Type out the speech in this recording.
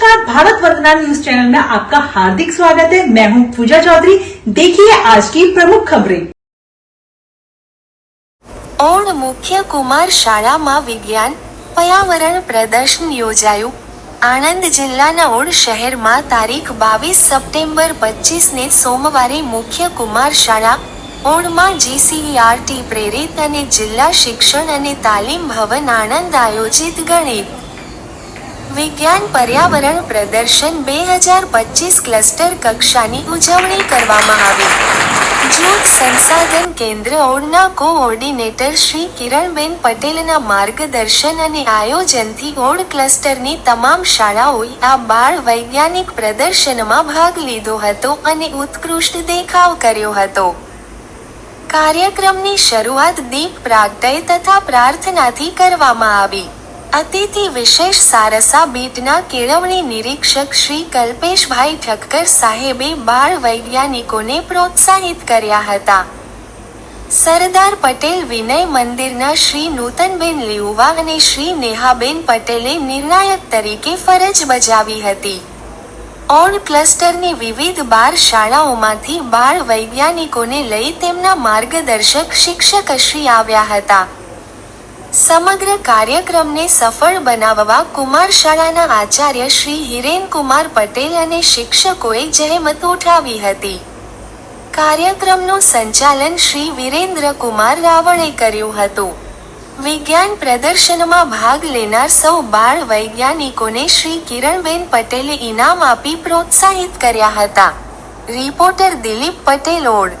नमस्कार भारत वंदना news channel में आपका हार्दिक स्वागत है मैं हूं पूजा चौधरी देखिए आज की प्रमुख खबरें ઓણ મુખ્ય કુમાર શાળામાં વિજ્ઞાન પર્યાવરણ પ્રદર્શન યોજાયું આણંદ જિલ્લાના ઓડ શહેરમાં તારીખ બાવીસ સપ્ટેમ્બર પચીસને સોમવારે મુખ્ય કુમાર શાળા ઓણમાં જીસીઈઆરટી પ્રેરિત અને જિલ્લા શિક્ષણ અને તાલીમ ભવન આણંદ આયોજિત ગણિત વિજ્ઞાન પર્યાવરણ પ્રદર્શન બે હજાર પચીસ ક્લસ્ટર કક્ષાની ઉજવણી કરવામાં આવી. જૂથ સંસાધન કેન્દ્ર ઓડના કોઓર્ડિનેટર શ્રી કિરણબેન પટેલના માર્ગદર્શન અને આયોજનથી ઓડ ક્લસ્ટરની તમામ શાળાઓએ આ બાળ વૈજ્ઞાનિક પ્રદર્શનમાં ભાગ લીધો હતો અને ઉત્કૃષ્ટ દેખાવ કર્યો હતો. કાર્યક્રમની શરૂઆત દીપ પ્રાગટય તથા પ્રાર્થનાથી કરવામાં આવી. અતિથિ વિશેષ સારસા બીટના કેળવણી નિરીક્ષક શ્રી કલ્પેશભાઈ ઠક્કર સાહેબે બાળ વૈજ્ઞાનિકોને પ્રોત્સાહિત કર્યા હતા. સરદાર પટેલ વિનય મંદિરના શ્રી નૂતનબેન લીઉવા અને શ્રી નેહાબેન પટેલે નિર્ણાયક તરીકે ફરજ બજાવી હતી. ઓણ ક્લસ્ટરની વિવિધ બાર શાળાઓમાંથી બાળ વૈજ્ઞાનિકોને લઈ તેમના માર્ગદર્શક શિક્ષકશ્રી આવ્યા હતા. સમગ્ર કાર્યક્રમને સફળ બનાવવા કુમાર શાળાના આચાર્ય શ્રી હિરેનકુમાર પટેલ અને શિક્ષકોએ જહેમત ઉઠાવી હતી. કાર્યક્રમનું સંચાલન શ્રી વિરેન્દ્ર કુમાર રાવળે કર્યું હતું. વિજ્ઞાન પ્રદર્શનમાં ભાગ લેનાર સૌ બાળ વૈજ્ઞાનિકોને શ્રી કિરણબેન પટેલે ઇનામ આપી પ્રોત્સાહિત કર્યા હતા. Reporter Dilip Patel odd